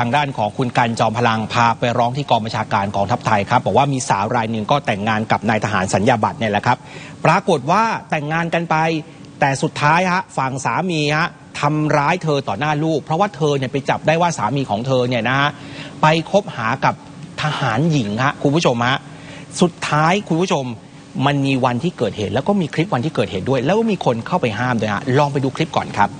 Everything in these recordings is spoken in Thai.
ทางด้านของคุณกันจอมพลังพาไปร้องที่กองบัญชาการกองทัพไทยครับบอกว่ามีสาวรายหนึ่งก็แต่งงานกับนายทหารสัญญาบัตรเนี่ยแหละครับ ปรากฏว่าแต่งงานกันไป แต่สุดท้ายฮะฝั่งสามีฮะทำร้ายเธอต่อหน้าลูก เพราะว่าเธอเนี่ยไปจับได้ว่าสามีของเธอเนี่ยนะฮะไปคบหากับทหารหญิงฮะคุณผู้ชมฮะสุดท้ายคุณผู้ชมมันมีวันที่เกิดเหตุ แล้วก็มีคลิปวันที่เกิดเหตุด้วย แล้วก็มีคนเข้าไปห้ามด้วยฮะลองไปดูคลิปก่อนครับ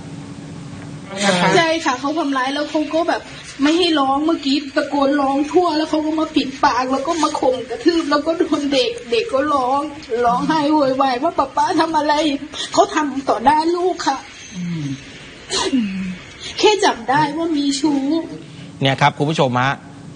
ใช่ค่ะเขาทำร้ายแล้วเขาก็แบบ ไม่ให้ร้องเมื่อกี้ตะโกนร้องทั่วแล้วเขาก็มาปิดปากแล้วก็มาข่มกระทืบแล้วก็โดนเด็ก เด็กก็ร้อง ร้องไห้โวยวายว่าป๊าป๊าทำอะไรเขาทำต่อหน้าลูกค่ะแค่จับได้ว่ามีชู้ เนี่ยครับคุณผู้ชมฮะ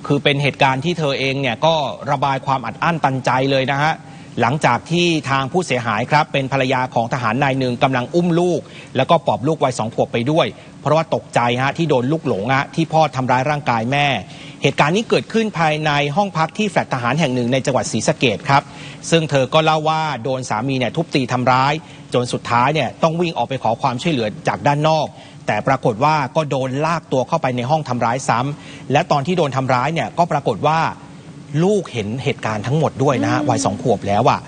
คือเป็นเหตุการณ์ที่เธอเองเนี่ยก็ระบายความอัดอั้นตันใจเลยนะฮะ หลังจากที่ทางผู้เสียหายครับ เป็นภรรยาของทหารนายหนึ่งกำลังอุ้มลูก แล้วก็ปลอบลูกวัยสองขวบไปด้วย เพราะว่าตกใจฮะที่โดนลูกหลงฮะที่พ่อทำร้ายร่างกายแม่ เหตุการณ์นี้เกิดขึ้นภายในห้องพักที่แฟลตทหารแห่งหนึ่งในจังหวัดศรีสะเกดครับ ซึ่งเธอก็เล่าว่าโดนสามีเนี่ยทุบตีทำร้าย จนสุดท้ายเนี่ยต้องวิ่งออกไปขอความช่วยเหลือจากด้านนอกแต่ปรากฏว่าก็โดนลากตัวเข้าไปในห้องทำร้ายซ้ำและตอนที่โดนทำร้ายเนี่ยก็ปรากฏว่า ลูกเห็นเหตุการณ์ทั้งหมดด้วยนะฮะวัยสองขวบแล้วอะ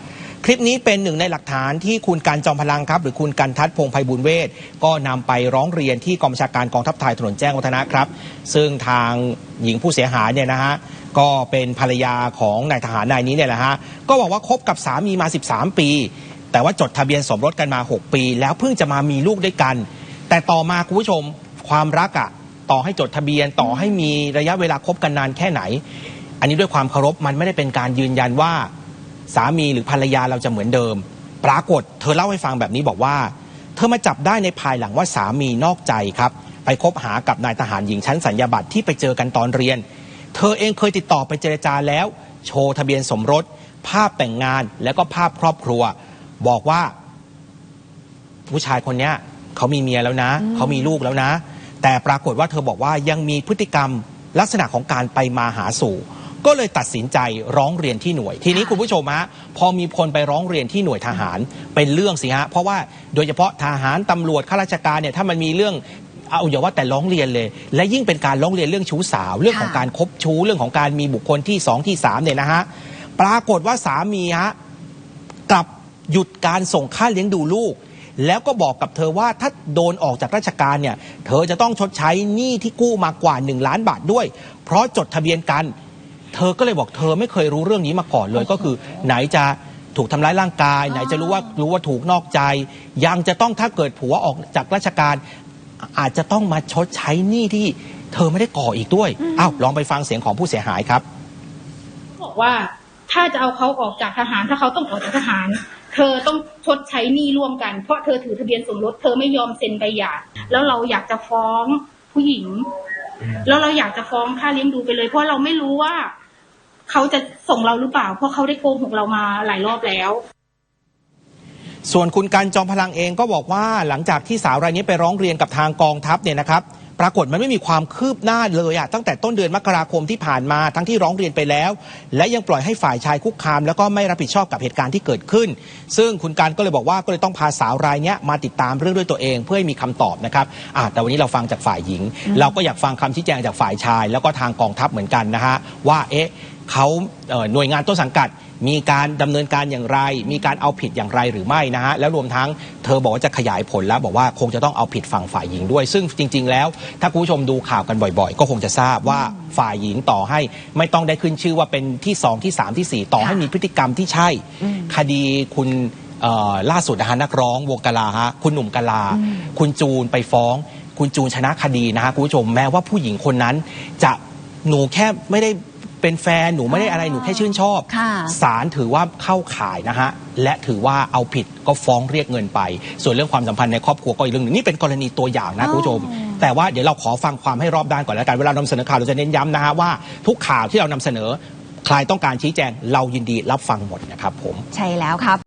คลิปนี้เป็นหนึ่งในหลักฐานที่คุณการจอมพลังครับ หรือคุณกันทัศน์พงษ์ไพบุญเวศก็นำไปร้องเรียนที่กองบัญชาการกองทัพไทยถนนแจ้งวัฒนะครับ ซึ่งทางหญิงผู้เสียหายเนี่ยนะฮะก็เป็นภรรยาของนายทหารนายนี้เนี่ยแหละฮะก็บอกว่าคบกับสามีมา 13 ปี แต่ว่าจดทะเบียนสมรสกันมา 6 ปี แล้วเพิ่งจะมามีลูกด้วยกัน แต่ต่อมาคุณผู้ชมความรักอะต่อให้จดทะเบียนต่อให้มีระยะเวลาคบกันนานแค่ไหน อันนี้ด้วยความเคารพมันไม่ได้เป็นการยืนยันว่า สามีหรือภรรยาเราจะเหมือนเดิม ปรากฏเธอเล่าให้ฟังแบบนี้บอกว่า เธอมาจับได้ในภายหลังว่าสามีนอกใจครับ ไปคบหากับนายทหารหญิงชั้นสัญญาบัตรที่ไปเจอกันตอนเรียน เธอเองเคยติดต่อไปเจรจาแล้ว โชว์ทะเบียนสมรส ภาพแต่งงานแล้วก็ภาพครอบครัว บอกว่า ผู้ชายคนนี้เขามีเมียแล้วนะเขามีลูกแล้วนะ แต่ปรากฏว่าเธอบอกว่ายังมีพฤติกรรมลักษณะของการไปมาหาสู่ ก็เลยตัดสินใจร้องเรียนที่หน่วย ทีนี้คุณผู้ชมฮะพอมีคนไปร้องเรียนที่หน่วยทหารเป็นเรื่องสิฮะเพราะว่าโดยเฉพาะทหารตำรวจข้าราชการเนี่ยถ้ามันมีเรื่องเอาอย่าว่าแต่ร้องเรียนเลย และยิ่งเป็นการร้องเรียนเรื่องชู้สาว เรื่องของการคบชู้เรื่องของการมีบุคคลที่สองที่สามเนี่ยนะฮะปรากฏว่าสามีฮะกลับหยุดการส่งค่าเลี้ยงดูลูก แล้วก็บอกกับเธอว่าถ้าโดนออกจากราชการเนี่ย เธอจะต้องชดใช้หนี้ที่กู้มากว่า 1 ล้านบาทด้วย เพราะจดทะเบียนกัน เธอก็เลยบอกเธอไม่เคยรู้เรื่องนี้มาก่อนเลยก็คือ ไหนจะถูกทำร้ายร่างกาย ไหนจะรู้ว่ารู้ว่าถูกนอกใจ ยังจะต้องถ้าเกิดผัวออกจากราชการ อาจจะต้องมาชดใช้หนี้ที่เธอไม่ได้ก่ออีกด้วยอ้าวลองไปฟังเสียงของผู้เสียหายครับ บอกว่าถ้าจะเอาเขาออกจากทหาร ถ้าเขาต้องออกจากทหาร เธอต้องชดใช้หนี้ร่วมกัน เพราะเธอถือทะเบียนสมรสเธอไม่ยอมเซ็นใบหย่าแล้วเราอยากจะฟ้องผู้หญิงแล้วเราอยากจะฟ้องค่าเลี้ยงดูไปเลย เพราะเราไม่รู้ว่า เขาจะส่งเราหรือเปล่า เพราะเขาได้โกหกเรามาหลายรอบแล้ว ส่วนคุณกันจอมพลังเองก็บอกว่าหลังจากที่สาวรายนี้ไปร้องเรียนกับทางกองทัพเนี่ยนะครับ ปรากฏมันไม่มีความคืบหน้าเลยอะตั้งแต่ต้นเดือนมกราคมที่ผ่านมาทั้งที่ร้องเรียนไปแล้ว และยังปล่อยให้ฝ่ายชายคุกคาม แล้วก็ไม่รับผิดชอบกับเหตุการณ์ที่เกิดขึ้น ซึ่งคุณการก็เลยบอกว่าก็เลยต้องพาสาวรายนี้มาติดตามเรื่องด้วยตัวเอง เพื่อให้มีคำตอบนะครับอะแต่วันนี้เราฟังจากฝ่ายหญิง เราก็อยากฟังคำชี้แจงจากฝ่ายชาย แล้วก็ทางกองทัพเหมือนกันนะฮะว่าเอ๊ะ เขาเอ่อหน่วยงานต้นสังกัด มีการดำเนินการอย่างไร มีการเอาผิดอย่างไรหรือไม่นะฮะแล้วรวมทั้งเธอบอกว่าจะขยายผลแล้วบอกว่าคงจะต้องเอาผิดฝั่งฝ่ายหญิงด้วย ซึ่งจริง ๆ แล้ว ถ้าคุณผู้ชมดูข่าวกันบ่อย ๆ ก็คงจะทราบว่าฝ่ายหญิงต่อให้ไม่ต้องได้ขึ้นชื่อว่าเป็นที่ 2 ที่ 3 ทีสี่4 ต่อให้มีพฤติกรรมที่ใช่ คดีคุณเอ่อล่าสุดนะฮะนักร้องวงกลาฮะคุณหนุ่มกลา คุณจูนไปฟ้อง คุณจูนชนะคดีนะฮะคุณผู้ชมแม้ว่าผู้หญิงคนนั้นจะหนูแค่ไม่ได้ เป็นแฟนหนูไม่ได้อะไรหนูแค่ชื่นชอบค่ะ ศาลถือว่าเข้าข่ายนะฮะ และถือว่าเอาผิดก็ฟ้องเรียกเงินไป ส่วนเรื่องความสัมพันธ์ในครอบครัวก็อีกเรื่องหนึงนี่เป็นกรณีตัวอย่างนะอ๋อคุณผู้ชม แต่ว่าเดี๋ยวเราขอฟังความให้รอบด้านก่อนแล้วกันเวลานำเสนอข่าวเราจะเน้นย้ำนะฮะว่าทุกข่าวที่เรานำเสนอ ใครต้องการชี้แจงเรายินดีรับฟังหมดนะครับผม ใช่แล้วครับ